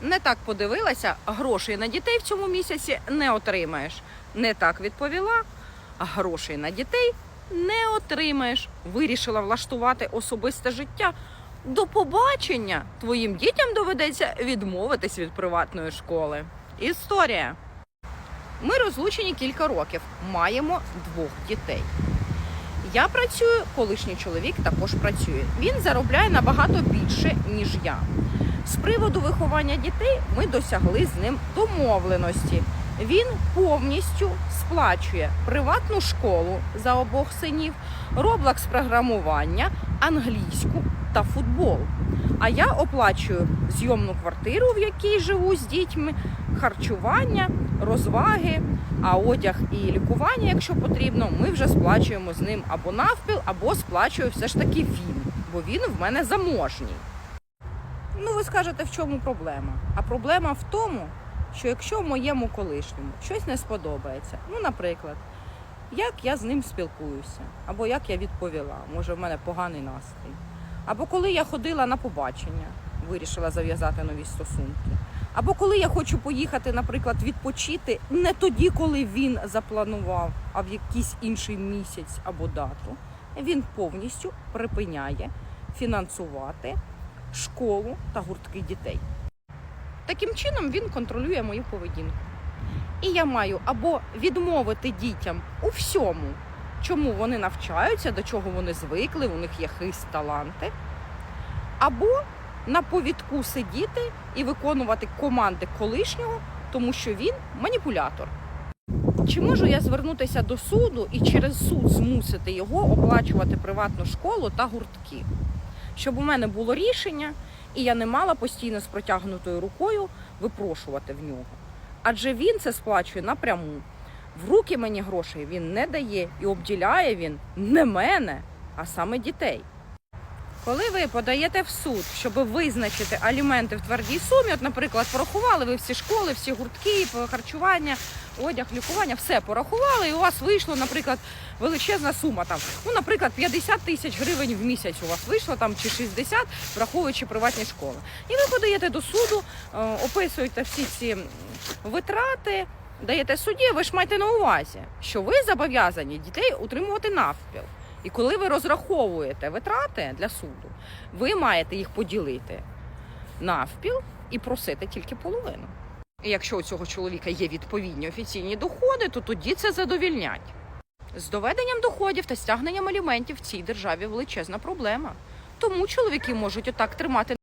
Не так подивилася, грошей на дітей в цьому місяці не отримаєш. Не так відповіла, грошей на дітей не отримаєш. Вирішила влаштувати особисте життя. До побачення твоїм дітям доведеться відмовитись від приватної школи. Історія. Ми розлучені кілька років, маємо двох дітей. Я працюю, колишній чоловік також працює. Він заробляє набагато більше, ніж я. З приводу виховання дітей ми досягли з ним домовленості. Він повністю сплачує приватну школу за обох синів, роблекс програмування, англійську та футбол. А я оплачую зйомну квартиру, в якій живу з дітьми, харчування, розваги, а одяг і лікування, якщо потрібно, ми вже сплачуємо з ним або навпіл, або сплачує все ж таки він, бо він в мене заможній. Ну, ви скажете, в чому проблема? А проблема в тому, що якщо моєму колишньому щось не сподобається, ну, наприклад, як я з ним спілкуюся, або як я відповіла, може в мене поганий настрій, або коли я ходила на побачення, вирішила зав'язати нові стосунки, або коли я хочу поїхати, наприклад, відпочити не тоді, коли він запланував, а в якийсь інший місяць або дату, він повністю припиняє фінансувати школу та гуртки дітей. Таким чином він контролює мою поведінку. І я маю або відмовити дітям у всьому, чому вони навчаються, до чого вони звикли, у них є хист, таланти, або на повідку сидіти і виконувати команди колишнього, тому що він маніпулятор. Чи можу я звернутися до суду і через суд змусити його оплачувати приватну школу та гуртки? Щоб у мене було рішення, і я не мала постійно з протягнутою рукою випрошувати в нього. Адже він це сплачує напряму. В руки мені грошей він не дає і обділяє він не мене, а саме дітей. Коли ви подаєте в суд, щоб визначити аліменти в твердій сумі, от, наприклад, порахували ви всі школи, всі гуртки, харчування, одяг, лікування, все порахували, і у вас вийшло, наприклад, величезна сума там. Ну, наприклад, 50 тисяч гривень в місяць у вас вийшло там чи 60, враховуючи приватні школи. І ви подаєте до суду, е, описуєте всі ці витрати, даєте судді, ви ж маєте на увазі, що ви зобов'язані дітей утримувати навпіл. І коли ви розраховуєте витрати для суду, ви маєте їх поділити навпіл і просити тільки половину. І якщо у цього чоловіка є відповідні офіційні доходи, то тоді це задовільнять. З доведенням доходів та стягненням аліментів в цій державі величезна проблема. Тому чоловіки можуть отак тримати